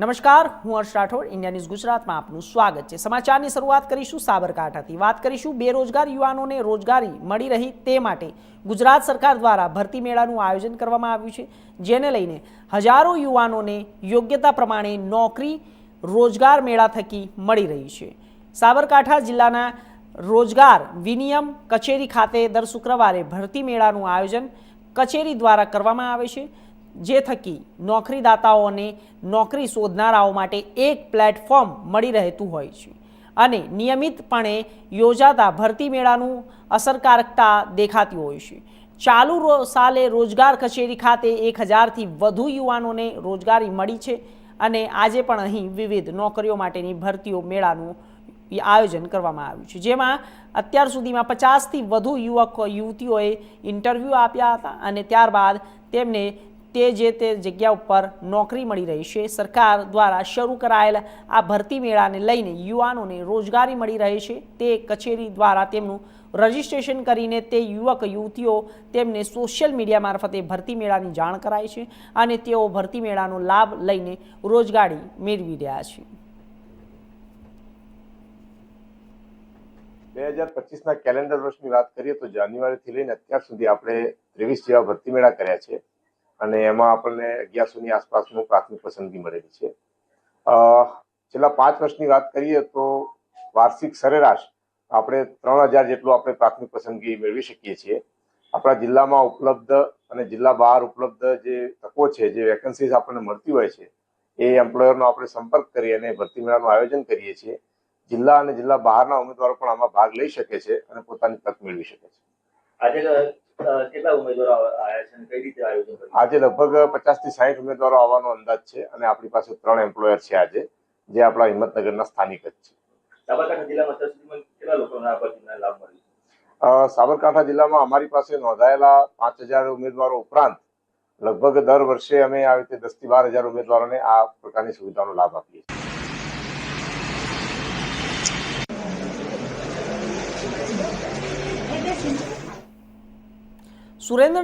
નમસ્કાર, હું હર્ષ Rathod, India news ગુજરાતમાં આપનું સ્વાગત છે. સમાચારની શરૂઆત કરીશું સાબરકાંઠાથી. વાત કરીશું બેરોજગાર યુવાનોને રોજગારી મળી રહી તે માટે. ગુજરાત સરકાર દ્વારા ભરતી મેળાનું આયોજન કરવામાં આવ્યું છે, જેને લઈને હજારો યુવાનોને યોગ્યતા પ્રમાણે નોકરી, રોજગાર મેળા થકી મળી રહી છે. સાબરકાંઠા જિલ્લાના રોજગાર વિનિયમ કચેરી ખાતે દર શુક્રવારે ભરતી મેળાનું આયોજન કચેરી દ્વારા કરવામાં આવે છે. જે થકી નોકરીદાતાઓને નોકરી શોધનારાઓ માટે એક પ્લેટફોર્મ મળી રહેતું હોય છે. અને નિયમિતપણે યોજાતા ભરતી મેળાનું અસરકારકતા દેખાતી હોય છે. ચાલુ સાલે રોજગાર કચેરી ખાતે એક હજારથી વધુ યુવાનોને રોજગારી મળી છે અને આજે પણ અહીં વિવિધ નોકરીઓ માટેની ભરતીઓ મેળાનું આયોજન કરવામાં આવ્યું છે. જેમાં અત્યાર સુધીમાં પચાસથી વધુ યુવકો યુવતીઓએ ઇન્ટરવ્યૂ આપ્યા હતા અને ત્યારબાદ તેમને તે જે તે જગ્યા ઉપર નોકરી મળી રહી છે, સરકાર દ્વારા શરૂ કરાયેલ આ ભરતી મેળાને લઈને યુવાનોને રોજગારી મળી રહે છે. તે કચેરી દ્વારા તેમનું રજિસ્ટ્રેશન કરીને તે યુવક, યુવતીઓ તેમને સોશિયલ મીડિયા મારફતે ભરતી મેળાની જાણ કરાય છે અને તેઓ ભરતી મેળાનો લાભ લઈને રોજગારી મેળવી રહ્યા છે. બે હજાર પચીસના કેલેન્ડર વર્ષની વાત કરીએ તો જાન્યુઆરીથી લઈને અત્યાર સુધી આપણે ત્રેવીસ જેવા ભરતી મેળા કર્યા છે. અને એમાં આપણને અગિયારસોની આસપાસનું પ્રાથમિક પસંદગી મળેલી છે. છેલ્લા પાંચ વર્ષની વાત કરીએ તો વાર્ષિક સરેરાશ આપણે ત્રણ હજાર જેટલું આપણે પ્રાથમિક પસંદગી મેળવી શકીએ છીએ. આપણા જિલ્લામાં ઉપલબ્ધ અને જિલ્લા બહાર ઉપલબ્ધ જે તકો છે, જે વેકન્સીઝ આપણને મળતી હોય છે, એ એમ્પ્લોયરનો આપણે સંપર્ક કરી અને ભરતી મેળાનું આયોજન કરીએ છીએ. જિલ્લા અને જિલ્લા બહારના ઉમેદવારો પણ આમાં ભાગ લઈ શકે છે અને પોતાની તક મેળવી શકે છે. આજે કેટલા ઉમેદવારો આવ્યા છે અને કઈ રીતે આયોજન આજે લગભગ પચાસથી સાહીઠ ઉમેદવારો આવવાનો અંદાજ છે અને આપણી પાસે ત્રણ એમ્પ્લોયર છે આજે જે આપણા હિંમતનગરના સ્થાનિક જ છે. સાબરકાંઠા જિલ્લામાં અત્યાર સુધીમાં કેટલા લોકોને આ ભરતીના લાભ મળ્યો સાબરકાંઠા જિલ્લામાં અમારી પાસે નોંધાયેલા પાંચ હજાર ઉમેદવારો ઉપરાંત લગભગ દર વર્ષે અમે આવી રીતે દસથી બાર હજાર ઉમેદવારોને આ પ્રકારની સુવિધાનો લાભ આપીએ છીએ. સુરેન્દ્ર